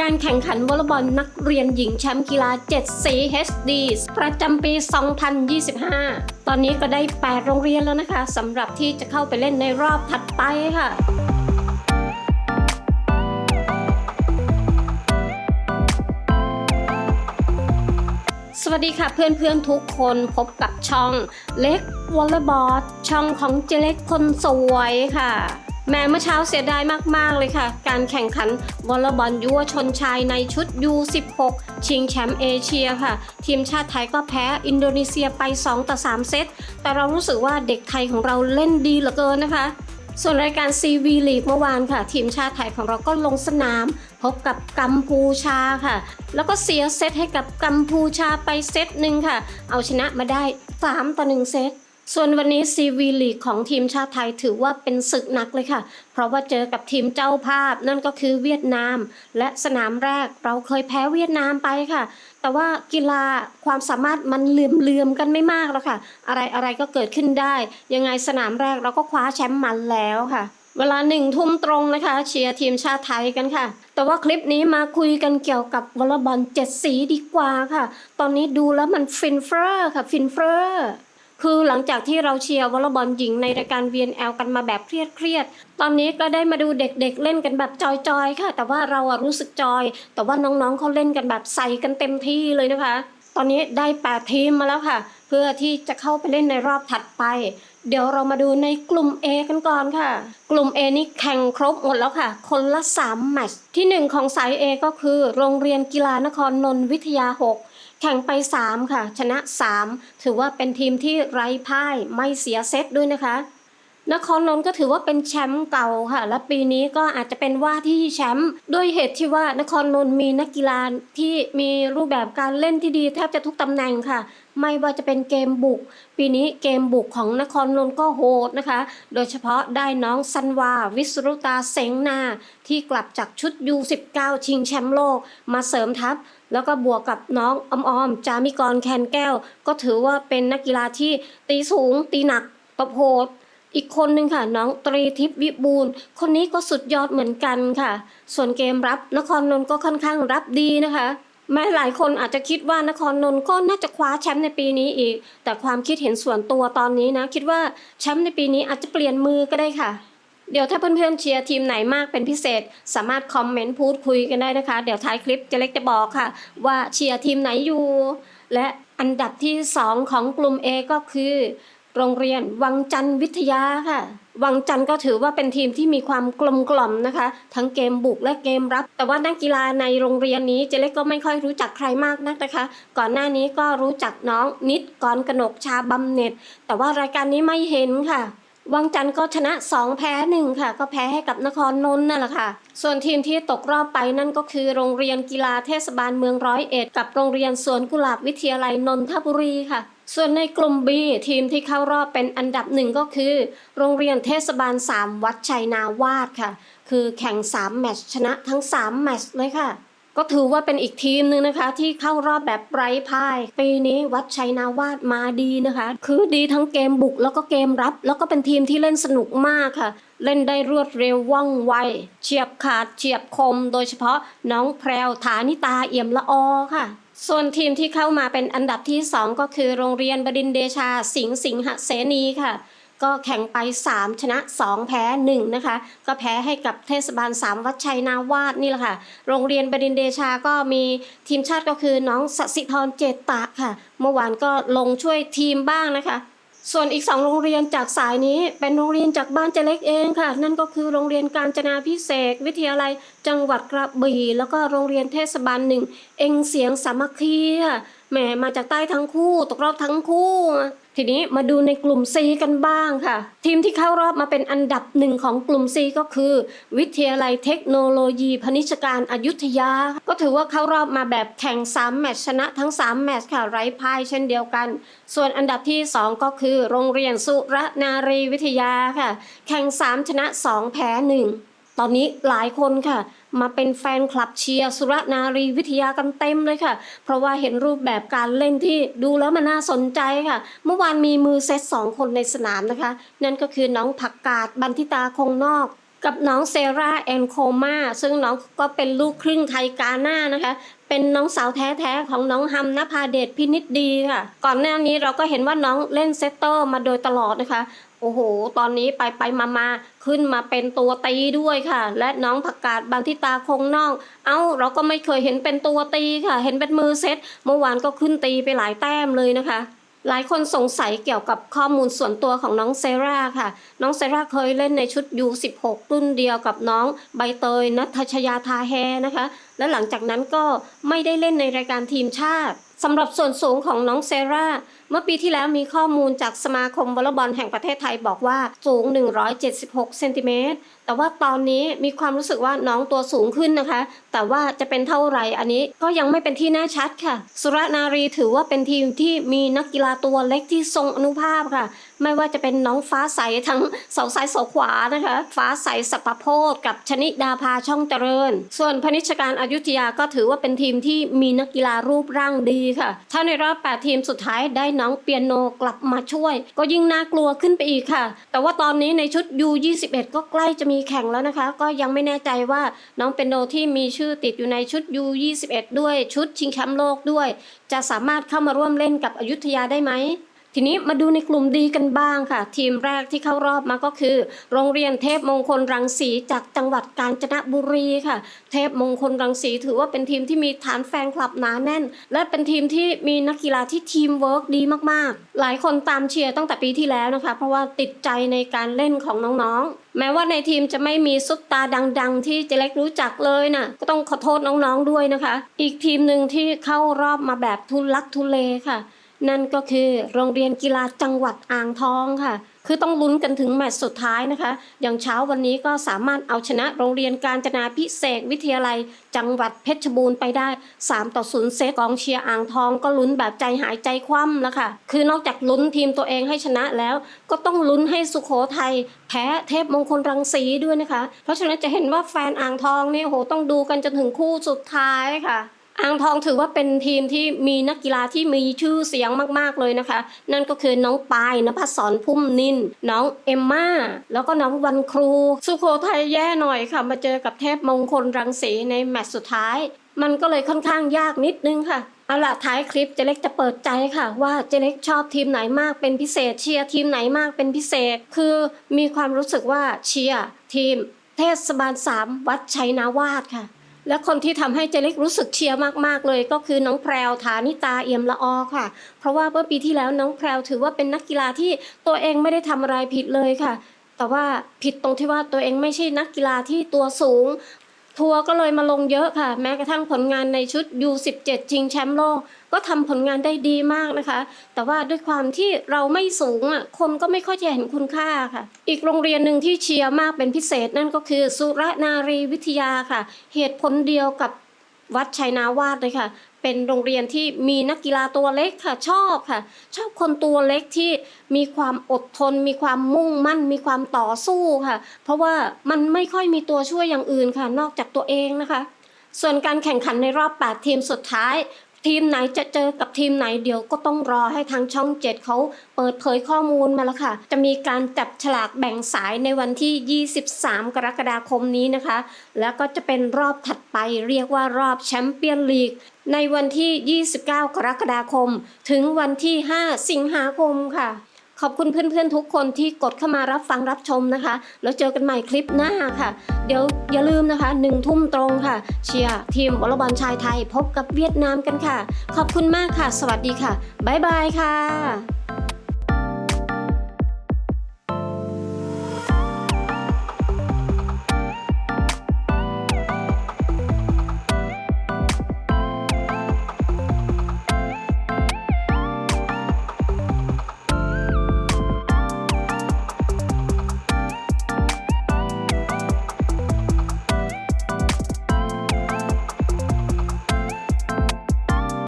การแข่งขันวอลเลย์บอลนักเรียนหญิงแชมป์กีฬา7สี HD ประจำปี 2025 ตอนนี้ก็ได้ 8 โรงเรียนแล้วนะคะสำหรับที่จะเข้าไปเล่นในรอบถัดไปค่ะสวัสดีค่ะเพื่อนๆทุกคนพบกับช่องเล็กวอลเลย์บอลช่องของเจเล็กคนสวยค่ะ แม้เมื่อเช้าเสียดายมาก ๆ เลยค่ะ การแข่งขันวอลเลย์บอลยุวชนชายในชุด U16 ชิงแชมป์เอเชียค่ะ ทีมชาติไทยก็แพ้อินโดนีเซียไป 2 ต่อ 3 เซต แต่เรารู้สึกว่าเด็กไทยของเราเล่นดีเหลือเกินนะคะส่วนรายการ CV League เมื่อวานค่ะ ทีมชาติไทยของเราก็ลงสนาม พบกับกัมพูชาค่ะ แล้วก็เสียเซตให้กับกัมพูชาไปเซตหนึ่งค่ะ เอาชนะมาได้ 3 ต่อ 1 เซต ส่วนวันนี้ CV League ของทีมชาติไทยถือว่าเป็นศึกหนักเลยค่ะ เพราะว่าเจอกับทีมเจ้าภาพนั่นก็คือเวียดนาม และสนามแรกเราเคยแพ้เวียดนามไปค่ะ แต่ว่ากีฬาความสามารถมันเลื่อมๆกันไม่มากแล้วค่ะ อะไรอะไรก็เกิดขึ้นได้ ยังไงสนามแรกเราก็คว้าแชมป์มันแล้วค่ะเวลาหนึ่งทุ่มตรงนะคะ เชียร์ทีมชาติไทยกันค่ะ แต่ว่าคลิปนี้มาคุยกันเกี่ยวกับวอลเลย์บอลเจ็ดสีดีกว่าค่ะ ตอนนี้ดูแล้วมันฟินเฟอร์ค่ะฟินเฟอร์ คือหลังจากที่เราเชียร์วอลเลย์บอลหญิงในรายการ VNL กันมาแบบเครียดๆตอนนี้ก็ได้มาดูเด็กๆเล่นกันแบบจอยๆ ค่ะ แต่ว่าเราอะรู้สึกจอย แต่ว่าน้องๆเขาเล่นกันแบบใส่กันเต็มที่เลยนะคะ ตอนนี้ได้แปดทีมมาแล้วค่ะ เพื่อที่จะเข้าไปเล่นในรอบถัดไป เดี๋ยวเรามาดูในกลุ่ม A กันก่อนค่ะ กลุ่ม A นี่แข่งครบหมดแล้วค่ะ คนละ3แมตช์ที่ 1 ของสาย A ก็คือ โรงเรียนกีฬานครนนท์วิทยา 6 แข่งไป 3 ค่ะ ชนะ 3 ถือว่าเป็นทีมที่ไร้พ่ายไม่เสียเซตด้วยนะคะ นครนนท์ก็ถือว่าเป็นแชมป์เก่าค่ะ และปีนี้ก็อาจจะเป็นว่าที่แชมป์ด้วยเหตุที่ว่านครนนท์มีนักกีฬาที่มีรูปแบบการเล่นที่ดีแทบจะทุกตำแหน่งค่ะไม่ว่าจะเป็นเกมบุก ปีนี้เกมบุกของนครนนท์ก็โหดนะคะ โดยเฉพาะได้น้องซันวา วิสรุตาเสงนา ที่กลับจากชุด U19 ชิงแชมป์โลก มาเสริมทัพ แล้วก็บวกกับน้องอมออมจามิกรแคนแก้ว ก็ถือว่าเป็นนักกีฬาที่ตีสูง ตีหนักตบโหดอีกคนหนึ่งค่ะ น้องตรีทิพย์วิบูลคนนี้ก็สุดยอดเหมือนกันค่ะ ส่วนเกมรับนครนนท์ก็ค่อนข้างรับดีนะคะแม้หลายคนอาจจะคิดว่านครนนท์ก็น่าจะคว้าแชมป์ในปีนี้อีก แต่ความคิดเห็นส่วนตัวตอนนี้นะ คิดว่าแชมป์ในปีนี้อาจจะเปลี่ยนมือก็ได้ค่ะ เดี๋ยวถ้าเพื่อนๆเชียร์ทีมไหนมากเป็นพิเศษ สามารถคอมเมนต์พูดคุยกันได้นะคะ เดี๋ยวท้ายคลิปเจะเล็กจะบอกค่ะ ว่าเชียร์ทีมไหนอยู่ และอันดับที่ 2 ของกลุ่ม A ก็คือ โรงเรียนวังจันทร์วิทยาค่ะ วังจันทร์ก็ถือว่าเป็นทีมที่มีความกลมกล่อมนะคะ ทั้งเกมบุกและเกมรับ แต่ว่านักกีฬาในโรงเรียนนี้เจเล็กก็ไม่ค่อยรู้จักใครมากนักนะคะ ก่อนหน้านี้ก็รู้จักน้องนิดกรกนกชาบำเน็จแต่ว่ารายการนี้ไม่เห็นค่ะ วังจันทร์ก็ชนะ 2 แพ้1ค่ะ ก็แพ้ให้กับนครนนท์นั่นแหละค่ะ ส่วนทีมที่ตกรอบไปนั่นก็คือ โรงเรียนกีฬาเทศบาลเมืองร้อยเอ็ดกับโรงเรียนสวนกุหลาบวิทยาลัยนนทบุรีค่ะ ส่วนในกลุ่ม B ทีมที่เข้ารอบเป็นอันดับหนึ่งก็คือ โรงเรียนเทศบาล 3 วัดชัยนาวาสค่ะ คือแข่ง 3 แมตช์ชนะทั้ง 3 แมตช์เลยค่ะ ก็ถือว่าเป็นอีกทีมหนึ่งนะคะ ที่เข้ารอบแบบไร้พ่าย ปีนี้วัดชัยนาวาสมาดีนะคะ คือดีทั้งเกมบุกแล้วก็เกมรับ แล้วก็เป็นทีมที่เล่นสนุกมากค่ะ เล่นได้รวดเร็วว่องไว เฉียบขาดเฉียบคม โดยเฉพาะน้องแพรวฐานิตาเอี่ยมละออค่ะ ส่วนทีมที่เข้ามาเป็นอันดับที่ 2 ก็คือโรงเรียนบดินเดชาสิงห์สิงหเสนีค่ะ ก็แข่งไป 3 ชนะ 2 แพ้ 1 นะคะ ก็แพ้ให้กับเทศบาล 3 วัดชัยนาวาสนี่แหละค่ะ โรงเรียนบดินเดชาก็มีทีมชาติก็คือน้องสสิธรเจตตะค่ะ เมื่อวานก็ลงช่วยทีมบ้างนะคะส่วนอีก2โรงเรียนจากสายนี้เป็นโรงเรียนจากบ้านเจเล็กเองค่ะ นั่นก็คือโรงเรียนการจนาพิเศษ วิทยาลัยจังหวัดกระบี่แล้วก็โรงเรียนเทศบาลหนึ่งเองเสียงสามัคคีค่ะแหมมาจากใต้ทั้งคู่ ตกรอบทั้งคู่ ทีนี้มาดูในกลุ่ม C กันบ้างค่ะ ทีมที่เข้ารอบมาเป็นอันดับหนึ่งของกลุ่ม C ก็คือ วิทยาลัยเทคโนโลยีพนิชการอายุทยา ก็ถือว่าเข้ารอบมาแบบแข่ง 3 แมตช์ชนะทั้ง 3 แมตช์ค่ะไร้พ่ายเช่นเดียวกัน ส่วนอันดับที่ 2 ก็คือ โรงเรียนสุรนารีวิทยาค่ะ แข่ง 3 ชนะ 2 แพ้ 1 ตอนนี้หลายคนค่ะ มาเป็นแฟนคลับเชียร์สุรนารีวิทยากันเต็มเลยค่ะ เพราะว่าเห็นรูปแบบการเล่นที่ดูแล้วมันน่าสนใจค่ะ เมื่อวานมีมือเซตสองคนในสนามนะคะ นั่นก็คือน้องผักกาดบันทิตาคงนอกกับน้องเซราแอนโคมาซึ่งน้องก็เป็นลูกครึ่งไทยกาหน้านะคะ เป็นน้องสาวแท้ๆ ของน้องฮัมนภาเดชพินิจดีค่ะ ก่อนหน้านี้เราก็เห็นว่าน้องเล่นเซตเตอร์มาโดยตลอดนะคะ โอ้โห ตอนนี้ไปไปมามาขึ้นมาเป็นตัวตีด้วยค่ะ และน้องผักกาดบันทิตาคงน่อกเอ้า เราก็ไม่เคยเห็นเป็นตัวตีค่ะ เห็นเป็นมือเซตเมื่อวานก็ขึ้นตีไปหลายแต้มเลยนะคะหลายคนสงสัยเกี่ยวกับข้อมูลส่วนตัวของน้องเซราค่ะ น้องเซราเคยเล่นในชุด U16 รุ่นเดียวกับน้องใบเตยนัทชยาทาแฮนะคะ และหลังจากนั้นก็ไม่ได้เล่นในรายการทีมชาติสำหรับส่วนสูงของน้องเซรา เมื่อปีที่แล้วมีข้อมูลจากสมาคมวอลเลย์บอลแห่งประเทศไทยบอกว่าสูง 176เซนติเมตรแต่ว่าตอนนี้มีความรู้สึกว่าน้องตัวสูงขึ้นนะคะ แต่ว่าจะเป็นเท่าไหร่อันนี้ก็ยังไม่เป็นที่แน่ชัดค่ะ สุรนารีถือว่าเป็นทีมที่มีนักกีฬาตัวเล็กที่ทรงอนุภาพค่ะ ไม่ว่าจะเป็นน้องฟ้าใสทั้งเสาซ้ายเสาขวานะคะ ฟ้าใสสัพพโพธกับชนิดาภาช่องเจริญ ส่วนพนิชการอายุทยาก็ถือว่าเป็นทีมที่มีนักกีฬารูปร่างดีค่ะ ถ้าในรอบ 8 ทีมสุดท้ายได้น้องเปียโนกลับมาช่วย ก็ยิ่งน่ากลัวขึ้นไปอีกค่ะ แต่ว่าตอนนี้ในชุด U21 ก็ใกล้จะมีแข่งแล้วนะคะ ก็ยังไม่แน่ใจว่าน้องเปียโนที่มีชื่อติดอยู่ในชุด U21 ด้วยชุดชิงแชมป์โลกด้วย จะสามารถเข้ามาร่วมเล่นกับอยุธยาได้ไหม ทีนี้มาดูในกลุ่มดีกันบ้างค่ะ ทีมแรกที่เข้ารอบมาก็คือ โรงเรียนเทพมงคลรังสีจากจังหวัดกาญจนบุรีค่ะ เทพมงคลรังสีถือว่าเป็นทีมที่มีฐานแฟนคลับหนาแน่น และเป็นทีมที่มีนักกีฬาที่ทีมเวิร์กดีมากๆ หลายคนตามเชียร์ตั้งแต่ปีที่แล้วนะคะ เพราะว่าติดใจในการเล่นของน้องๆ แม้ว่าในทีมจะไม่มีซุปตาดัง ๆ ที่เจเล็กรู้จักเลยนะก็ต้องขอโทษน้องๆด้วยนะคะ อีกทีมหนึ่งที่เข้ารอบมาแบบทุลักทุเลค่ะ นั่นก็คือโรงเรียนกีฬาจังหวัดอ่างทองค่ะ คือต้องลุ้นกันถึงแมตช์สุดท้ายนะคะ อย่างเช้าวันนี้ก็สามารถเอาชนะโรงเรียนการจนาพิเศษวิทยาลัย จังหวัดเพชรบูรณ์ไปได้ 3 ต่อ0เซตกองเชียร์อ่างทองก็ลุ้นแบบใจหายใจคว่ำแล้วค่ะคือนอกจากลุ้นทีมตัวเองให้ชนะแล้ว ก็ต้องลุ้นให้สุโขทัยแพ้เทพมงคลรังสีด้วยนะคะ เพราะฉะนั้นจะเห็นว่าแฟนอ่างทองเนี่ยโหต้องดูกันจนถึงคู่สุดท้ายค่ะ อ่างทองถือว่าเป็นทีมที่มีนักกีฬาที่มีชื่อเสียงมากๆเลยนะคะ นั่นก็คือน้องปายนภัสสรพุ่มนิน น้องเอมมาแล้วก็น้องวันครู สุโขทัยแย่หน่อยค่ะ มาเจอกับเทพมงคลรังสีในแมตช์สุดท้าย มันก็เลยค่อนข้างยากนิดนึงค่ะเอาล่ะท้ายคลิปเจเล็กจะเปิดใจค่ะ ว่าเจเล็กชอบทีมไหนมากเป็นพิเศษเชียร์ทีมไหนมากเป็นพิเศษ คือมีความรู้สึกว่าเชียร์ทีม เทศบาลสามวัดชัยนาวาสค่ะ และคนที่ทำให้เจเล็กรู้สึกเชียร์มากๆเลย ก็คือน้องแพรวฐานิตาเอี่ยมละออค่ะ เพราะว่าเมื่อปีที่แล้วน้องแพรวถือว่าเป็นนักกีฬาที่ตัวเองไม่ได้ทำอะไรผิดเลยค่ะ แต่ว่าผิดตรงที่ว่าตัวเองไม่ใช่นักกีฬาที่ตัวสูง ทัวร์ก็เลยมาลงเยอะค่ะ แม้กระทั่งผลงานในชุด U17 ชิงแชมป์โลก ก็ทำผลงานได้ดีมากนะคะ แต่ว่าด้วยความที่เราไม่สูงอะคนก็ไม่ค่อยจะเห็นคุณค่าค่ะ อีกโรงเรียนหนึ่งที่เชียร์มากเป็นพิเศษนั่นก็คือสุรนารีวิทยาค่ะ เหตุผลเดียวกับวัดชัยนาวาสเลยค่ะ เป็นโรงเรียนที่มีนักกีฬาตัวเล็กค่ะชอบค่ะ ชอบคนตัวเล็กที่มีความอดทน มีความมุ่งมั่น มีความต่อสู้ค่ะ เพราะว่ามันไม่ค่อยมีตัวช่วยอย่างอื่นค่ะ นอกจากตัวเองนะคะ ส่วนการแข่งขันในรอบ 8 ทีมสุดท้าย ทีมไหนจะเจอกับทีมไหนเดี๋ยวก็ต้องรอให้ทางช่อง7เขาเปิดเผยข้อมูลมาแล้วค่ะ จะมีการจับฉลากแบ่งสายในวันที่ 23 กรกฎาคมนี้นะคะ แล้วก็จะเป็นรอบถัดไปเรียกว่ารอบแชมเปี้ยนลีกในวันที่ 29 กรกฎาคม ถึงวันที่ 5 สิงหาคมค่ะ ขอบคุณเพื่อนๆทุกคนที่กดเข้ามารับฟังรับชมนะคะ แล้วเจอกันใหม่คลิปหน้าค่ะ เดี๋ยวอย่าลืมนะคะหนึ่งทุ่มตรงค่ะ เชียร์ทีมวอลเลย์บอลชายไทยพบกับเวียดนามกันค่ะ ขอบคุณมากค่ะ สวัสดีค่ะ บ๊ายบายค่ะ